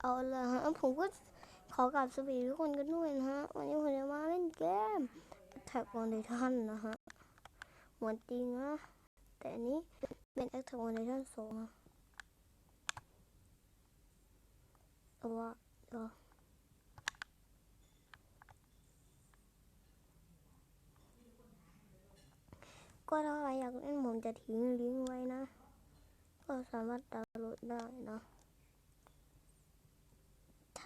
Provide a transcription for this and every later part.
เอาละฮะผมก็ขอกราบสวัสดีทุกคนกันด้วยนะฮะ วันนี้ผมจะมาเล่นเกม Attack on Titan นะฮะเหมือนจริงนะ แต่อันนี้เป็น Attack on Titan 2นะเอาว่าเดี๋ยวก็ถ้าใครอยากเล่นผมจะทิ้งลิงก์ไว้นะ ก็สามารถดาวน์โหลดได้นะ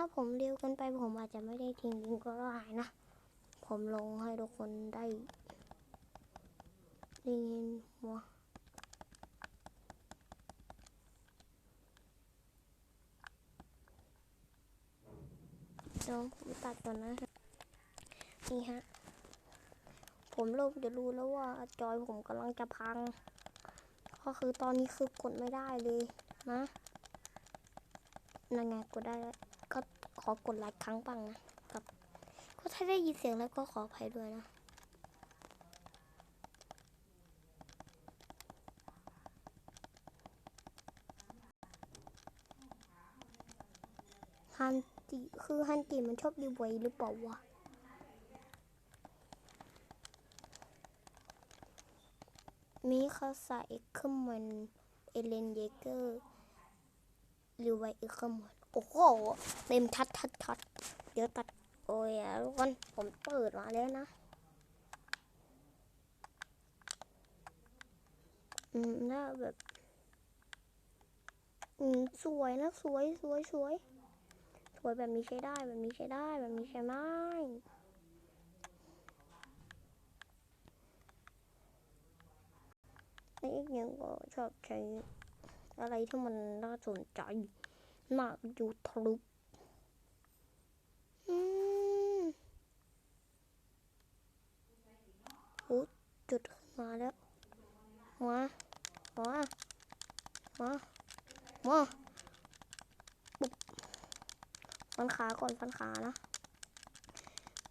ถ้าผมเร็วเกินไปผมอาจจะไม่ได้ทิ้งลิงก์ก็ได้นะ ผมลงให้ทุกคนได้ได้ยินหัวเดี๋ยวผมตัดก่อนนะ นี่ฮะ ผมเริ่มจะรู้แล้วว่าจอยผมกำลังจะพัง ก็คือตอนนี้คือกดไม่ได้เลยนะนั่นไงกดได้แล้ว อกดหลายครั้งบ้างนะครับ ก็ถ้าได้ยินเสียงแล้วก็ขออภัยด้วยนะฮันติคือฮันติมันชอบรีไวหรือเปล่าวะมีคาสาเอ็กเคอร์มันเอเลนเยเกอร์หรีไวเอ็กเคอร์มัน โอ้โหเต็มทัดทัดทัดเดี๋ยวตัด โอ้ยอะทุกคนผมเปิดมาแล้วนะ อืมน่าแบบ อืม สวยนะ สวยสวยสวยสวยแบบนี้ใช้ได้แบบนี้ใช้ได้แบบนี้ใช้ไม่ไอ้อีกอย่างก็ชอบใช้อะไรที่มันน่าสนใจ น่าดูทะลุอืมโอ้จุดมาแล้วมามามามาปุ๊บฟันขาก่อนฟันขานะ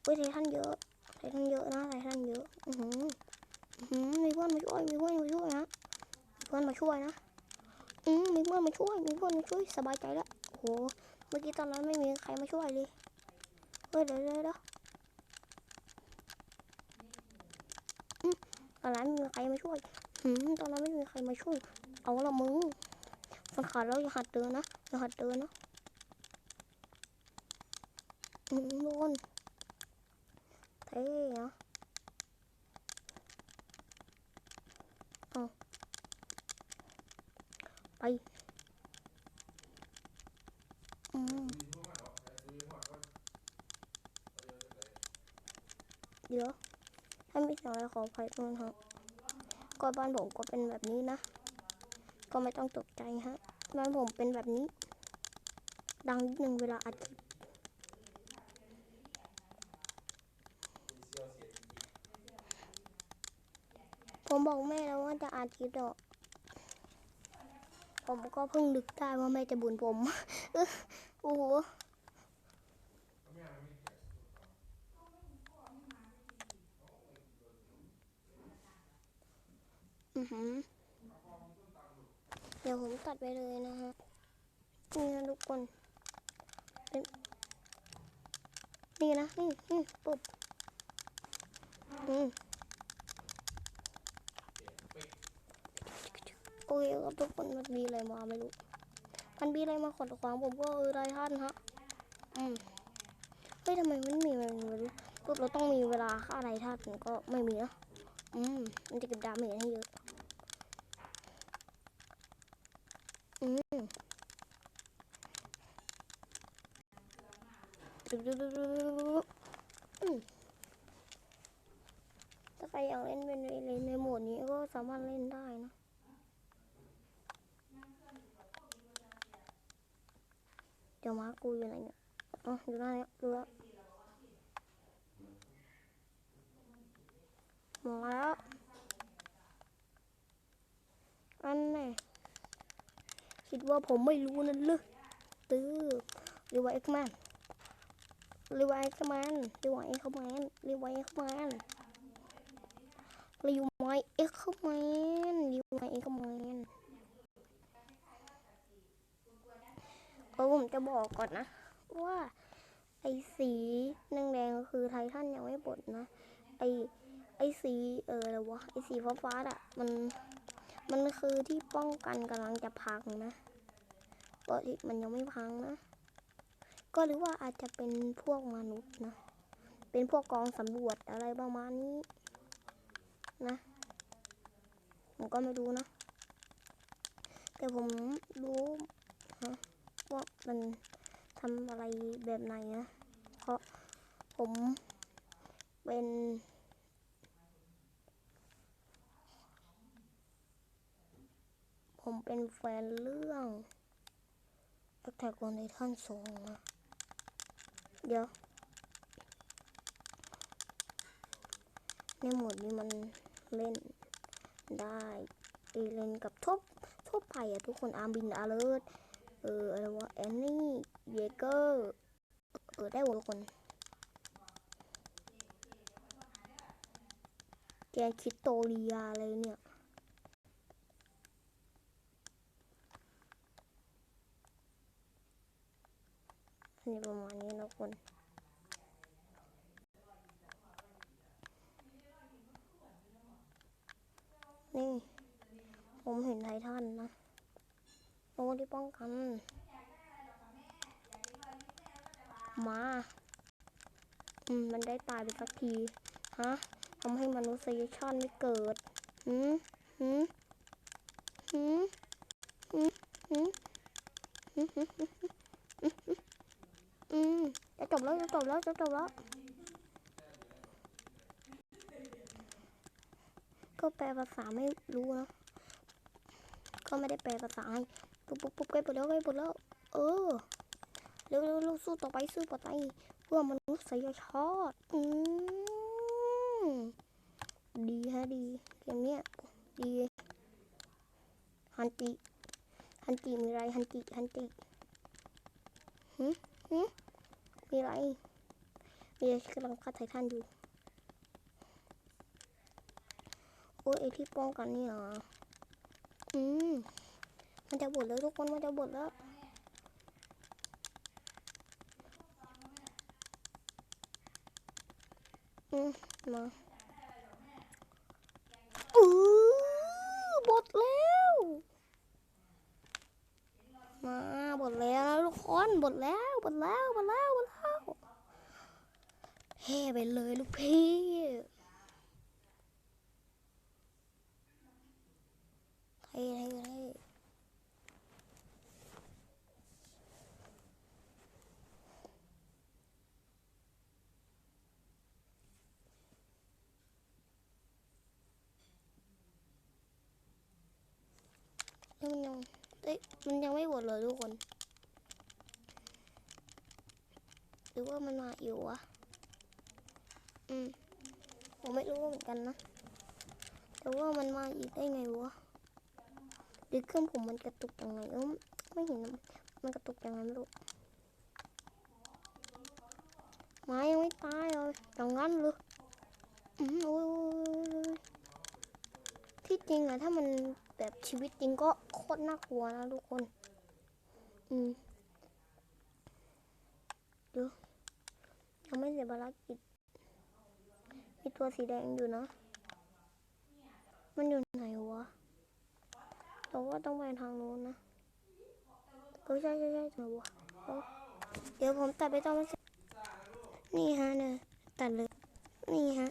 เฮ้ยไททันเยอะไททันเยอะนะไททันเยอะ อือหืออือหือมีเพื่อนมาช่วยมีเพื่อนมาช่วยนะเพื่อนมาช่วยนะ อืมมีเพื่อนมาช่วยมีเพื่อนมาช่วยสบายใจแล้วโอ้โหเมื่อกี้ตอนนั้นไม่มีใครมาช่วยเลยเฮ้ยเดี๋ยวเดี๋ยวเดี๋ยวอืมตอนนั้นไม่มีใครมาช่วยหืมตอนนั้นไม่มีใครมาช่วย เอาละมึงฟันขาดแล้วอย่าหัดเดินนะอย่าหัดเดินนะอืมโดนเท่ะเอา ไปอืมเดี๋ยวถ้ามีเสียงอะไรขออภัยด้วยนะครับก็บ้านผมก็เป็นแบบนี้นะ ก็ไม่ต้องตกใจฮะ บ้านผมเป็นแบบนี้ ดังนิดนึงเวลาอัดคลิปผมบอกแม่แล้วว่าจะอัดคลิปดอก ผมก็เพิ่งนึกได้ว่าแม่จะบุญผมโอ้โหเดี๋ยวผมตัดไปเลยนะฮะนี่นะทุกคนเป็นนี่นะนี่นี่ปุ๊บอืม โอเคครับทุกคนมันมีอะไรมาไม่รู้ มันมีอะไรมาขดขวางผมก็เออไรท่านฮะ อืมเฮ้ยทำไมมันมีมันไม่รู้ปุ๊บเราต้องมีเวลาค่าอะไรท่านก็ไม่มีนะอืมมันจะเก็บดาเมจให้เยอะอืมดูดูดูดูดูดูอืมถ้าใครอยากเล่นเป็นเล่นในโหมดนี้ก็สามารถเล่นได้นะ ดี๋ยวมากูอยู่ไหนเนี่ยอ๋ออยู่หน้าเนี่ยดูแล้วมาแล้วอันไหนคิดว่าผมไม่รู้นั่นเลยตื้อหรีไวเอ็กแมนหรีไวเอ็กแมนหรีไวเอ็กแมนหรีไวเอ็กแมนหรีไวเอ็กแมนหรีไวเอ็กแม ผมจะบอกก่อนนะ ว่าไอ้สีแดงๆก็คือไททันยังไม่ปลดนะ ไอ้ไอ้สีเอออะไรวะไอ้สีฟ้าๆอะมันมันคือที่ป้องกันกำลังจะพังนะปกติมันยังไม่พังนะ ก็หรือว่าอาจจะเป็นพวกมนุษย์นะ เป็นพวกกองสำรวจอะไรประมาณนี้นะ ผมก็ไม่รู้นะ แต่ผมรู้นะ ว่ามันทำอะไรแบบไหนนะ เพราะผมเป็น ผมเป็นแฟนเรื่อง Attack on Titan 2นะ เดี๋ยว ในหมดนี้มันเล่นได้เอเล่นกับทบทั่วไปอะทุกคนอาร์บินอาเลิร์ อออะไรวะแอนนี่เยเกอร์เออได้หมดคนแกคิดโตเรียอะไรเนี่ยอันนี้ประมาณนี้นะคนนี่ ผมเห็นไททันนะ โอ้ที่ป้องกัน มา อืม มันได้ตายไปสักที ฮะทำให้มนุษยชาติไม่เกิดหืมหืมหืมหืมหืมหืมหืมอืมจะจบแล้วจะจบแล้วจะจบแล้วก็แปลภาษาไม่รู้นะ ก็ไม่ได้แปลภาษาให้ ปุ๊บปุ๊บปุ๊บใกล้หมดแล้วใกล้หมดแล้ว เออเร็วเร็วเร็วสู้ต่อไปสู้ต่อไป เพื่อมนุษยชาติอืมดีฮะดีเกมเนี้ยดีฮันติฮันติมีอะไรฮันติฮันติหืมหืมมีอะไรมีอะไรกำลังฆ่าไททันอยู่โอ้ยไอที่ป้องกันนี่เหรออืม มันจะบดแล้วทุกคน มันจะบดแล้วอืมมาอือบดแล้ว มาบดแล้วนะทุกคนบดแล้วบดแล้วบดแล้วบดแล้วเฮ้ไปเลยลูกพี่เท่เท่เท่ มันยังเอ้ยมันยังไม่บดเลยทุกคน หรือว่ามันมาอยู่วะอืมผมไม่รู้เหมือนกันนะ แต่ว่ามันมาอีกได้ไงวะหรือเครื่องผมมันกระตุกยังไงเออไม่เห็นมันกระตุกยังไงไม่รู้ไม้ยังไม่ตายเลยอย่างนั้นเลยอืมโอ้ยที่จริงอะถ้ามัน แบบชีวิตจริงก็โคตรน่ากลัวนะทุกคน อืมเดี๋ยวยังไม่เสร็จภารกิจมีตัวสีแดงอยู่นะ มันอยู่ไหนวะเราว่าต้องไปทางโน้นนะเออใช่ใช่ใช่ไหวะเดี๋ยวผมตัดไปต้องมาเสร็จนี่ฮะเนี่ยตัดเลย นี่ฮะ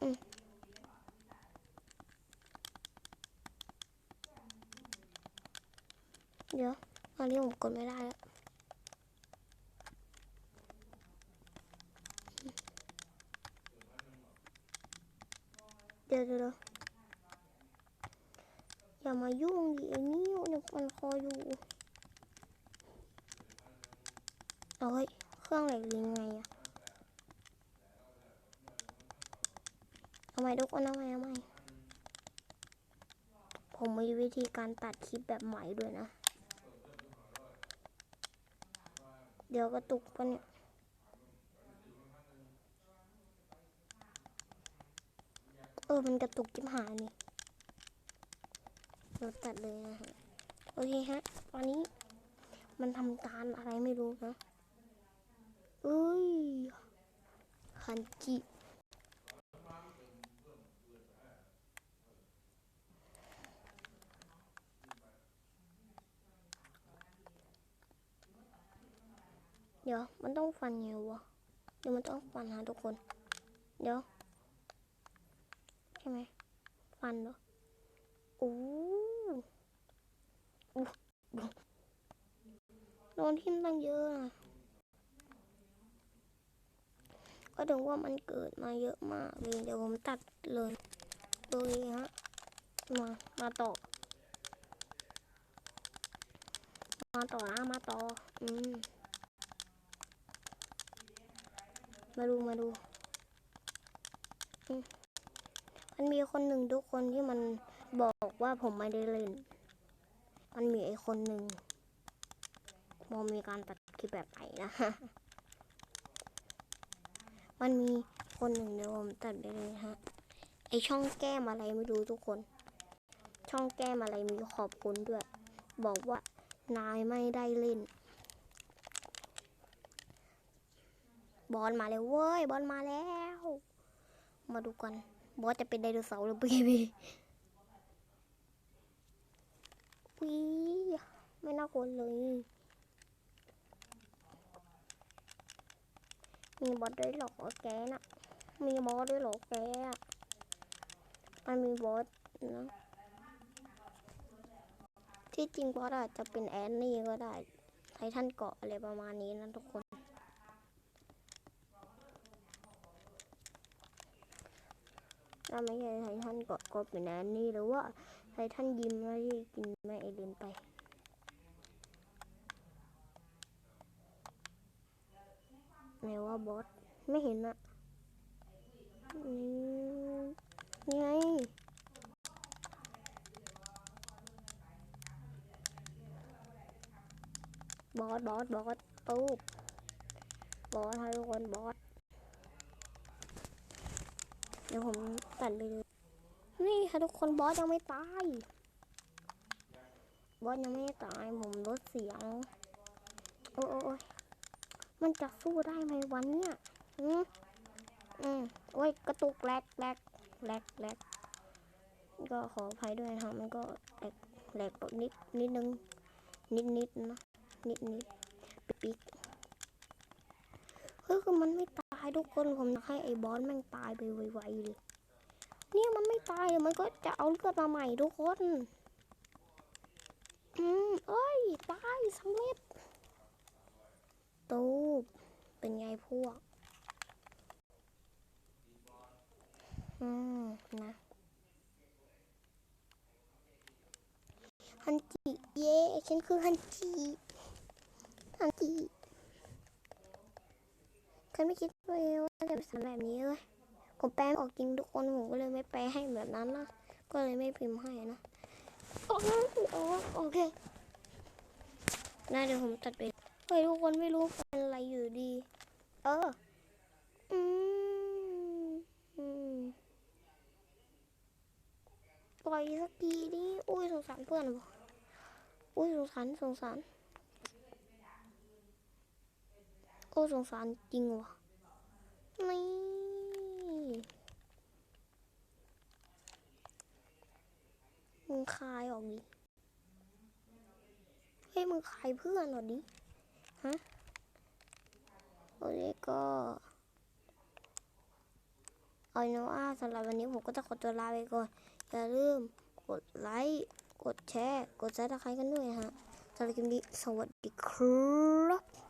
อืมเดี๋ยวต อนนี้ผมกดไม่ได้แล้วเดี๋ยวเดี๋ยวอย่ามายุ่งดิไอ้นิ้วเนี่ยมันคออยู่เอาเฮ้ยเครื่องเหล็กลิงไงอะเอาใหม่ทุกคนเอาใหม่เอาใหม่ผมมีวิธีการตัดคลิปแบบใหม่ด้วยนะ เดี๋ยวกระตุกปะเนี่ยเออมันกระตุกจิ้มหายนี่เราตัดเลยนะฮะโอเคฮะตอนนี้มันทำการอะไรไม่รู้นะเอ้ยฮันจิ เดี๋ยวมันต้องฟันไงวะ เดี๋ยวมันต้องฟันฮะทุกคน เดี๋ยว ใช่ไหม ฟันเหรอโอ้อู้โดนทิ่มตั้งเยอะอะก็ถึงว่ามันเกิดมาเยอะมากเลยเดี๋ยวผมตัดเลยดูเลยฮะ มา มาต่อ มาต่อนะมาต่อ อืม มาดูมาดู มันมีคนหนึ่งทุกคนที่มันบอกว่าผมไม่ได้เล่น มันมีไอ้คนหนึ่งมองมีการตัดคลิปแบบไหนนะ มันมีคนหนึ่งเดี๋ยวผมตัดไปเลยฮะ ไอช่องแก้มอะไรไม่รู้ทุกคน ช่องแก้มอะไรมีขอบคุณด้วย บอกว่านายไม่ได้เล่น บอลมาแล้วเว้ย บอลมาแล้ว มาดูกัน บอสจะเป็นไดโนเสาร์หรือเปล่าพี่วิไม่น่ากลัวเลย มีบอสด้วยหรอแกน่ะมีบอสด้วยหรอแกอะมันมีบอสนะที่จริงบอสอาจจะเป็นแอนนี่ก็ได้ไททันเกาะอะไรประมาณนี้นะทุกคน ถ้าไม่ใช่ไททันเกาะก็เป็นแอนนี่หรือว่าไททันยิ้มแล้วที่กินแม่เอเลนไปไหนว่าบอสไม่เห็นอะนี่ไงบอสบอสบอสปุ๊บบอสให้ทุกคนบอส ดี๋ยวผมตัดไปเลยนี่ค่ะทุกคนบอสยังไม่ตาย บอสยังไม่ตายผมลดเสียง โอ้ยมันจะสู้ได้ไหมวันเนี้ยอืมอืมโอ้ยกระตุกแลกแลกแลกแลกก็ขออภัยด้วยนะครับมันก็แหลกแหลกแบบนิดนิดนึง นิดนิดนะนิดนิดปิดปิดเฮ้ยคือมันไม่ตายทุกคนผมอยากให้ไอ้บอสแม่งตายไปไวๆเลยเนี่ยมันไม่ตายมันก็จะเอาเลือดมาใหม่ทุกคน อืมเอ้ยตายสำเร็จตูบเป็นไงพวก อืมนะฮันจิ เย้ฉันคือฮันจิฮันจิ ฉันไม่คิดเลยว่าจะเป็นสารแบบนี้เลยผมแปลไม่ออกจริงทุกคนผมก็เลยไม่แปลให้แบบนั้นนะก็เลยไม่พิมพ์ให้นะโอเคโอเคน่าเดี๋ยวผมตัดไปเฮ้ยทุกคนไม่รู้เป็นอะไรอยู่ดี เอออืมอืมปล่อยสักทีดิอุ้ยสงสารเพื่อนว่อุ้ยสงสารสงสาร โอ้สงสารจริงว่ะนี่มึงคายออกดิ เฮ้ยมึงคายเพื่อนหรอดิ ฮะโอเคก็เอาเนว่าสำหรับวันนี้ผมก็จะขอตัวลาไปก่อน อย่าลืมกดไลค์ กดแชร์ กดซับสไครต์กันด้วยฮะสำหรับคลิปนี้สวัสดีครับ